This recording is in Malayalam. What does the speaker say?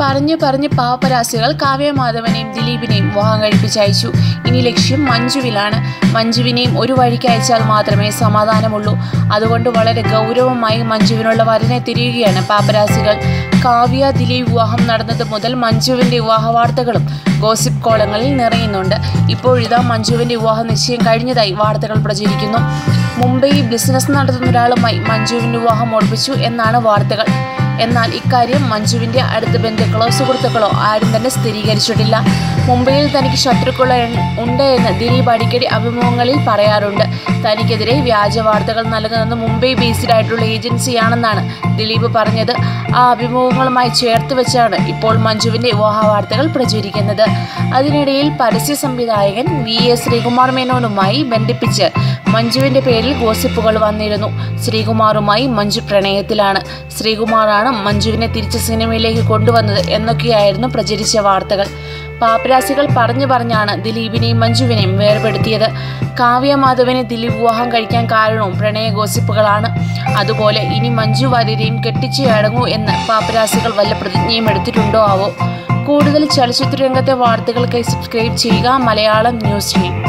പറഞ്ഞു പറഞ്ഞ് പാപ്പരാസികൾ കാവ്യമാധവനെയും ദിലീപിനെയും വിവാഹം കഴിപ്പിച്ചയച്ചു ഇനി ലക്ഷ്യം മഞ്ജുവിലാണ്. മഞ്ജുവിനെയും ഒരു വഴിക്ക് അയച്ചാൽ മാത്രമേ സമാധാനമുള്ളൂ. അതുകൊണ്ട് വളരെ ഗൗരവമായി മഞ്ജുവിനുള്ള വരനെ തിരിയുകയാണ് പാപ്പരാസികൾ കാവ്യ ദിലീപ് വിവാഹം നടന്നത് മുതൽ മഞ്ജുവിന്റെ വിവാഹ വാർത്തകളും ഗോസിപ്പ് കോളങ്ങളിൽ നിറയുന്നുണ്ട്. ഇപ്പോഴിതാ മഞ്ജുവിന്റെ വിവാഹ നിശ്ചയം കഴിഞ്ഞതായി വാർത്തകൾ പ്രചരിക്കുന്നു. മുംബൈ ബിസിനസ് നടത്തുന്ന ഒരാളുമായി മഞ്ജുവിന്റെ വിവാഹം ഓർപ്പിച്ചു എന്നാണ് വാർത്തകൾ. എന്നാൽ ഇക്കാര്യം മഞ്ജുവിന്റെ അടുത്ത ബന്ധുക്കളോ സുഹൃത്തുക്കളോ ആരും തന്നെ സ്ഥിരീകരിച്ചിട്ടില്ല. മുംബൈയിൽ തനിക്ക് ശത്രുക്കൾ ഉണ്ട് എന്ന് ദിലീപ് അടിക്കടി അഭിമുഖങ്ങളിൽ പറയാറുണ്ട്. തനിക്കെതിരെ വ്യാജ വാർത്തകൾ നൽകുന്നത് മുംബൈ ബേസ്ഡ് ആയിട്ടുള്ള ഏജൻസിയാണെന്നാണ് ദിലീപ് പറഞ്ഞത്. ആ അഭിമുഖങ്ങളുമായി ചേർത്ത് വെച്ചാണ് ഇപ്പോൾ മഞ്ജുവിന്റെ വിവാഹ വാർത്തകൾ പ്രചരിക്കുന്നത്. അതിനിടയിൽ പരസ്യ സംവിധായകൻ വി എസ് ശ്രീകുമാർ മേനോനുമായി ബന്ധിപ്പിച്ച് മഞ്ജുവിന്റെ പേരിൽ ഗോസിപ്പുകൾ വന്നിരുന്നു. ശ്രീകുമാറുമായി മഞ്ജു പ്രണയത്തിലാണ്. ശ്രീകുമാറാണ് മഞ്ജുവിനെ തിരിച്ച് സിനിമയിലേക്ക് കൊണ്ടുവന്നത് എന്നൊക്കെയായിരുന്നു പ്രചരിച്ച വാർത്തകൾ. പാപ്പരാസികൾ പറഞ്ഞു പറഞ്ഞാണ് ദിലീപിനെയും മഞ്ജുവിനെയും വേർപെടുത്തിയത്. കാവ്യ മാധവനെ ദിലീപ് വിവാഹം കഴിക്കാൻ കാരണവും പ്രണയ ഗോസിപ്പുകളാണ്. അതുപോലെ ഇനി മഞ്ജു വാര്യരെയും കെട്ടിച്ചേ അടങ്ങൂ എന്ന് പാപ്പരാസികൾ വല്ല പ്രതിജ്ഞയും എടുത്തിട്ടുണ്ടോ ആവോ? കൂടുതൽ ചലച്ചിത്ര രംഗത്തെ വാർത്തകൾക്കായി സബ്സ്ക്രൈബ് ചെയ്യുക. Malayalam news team.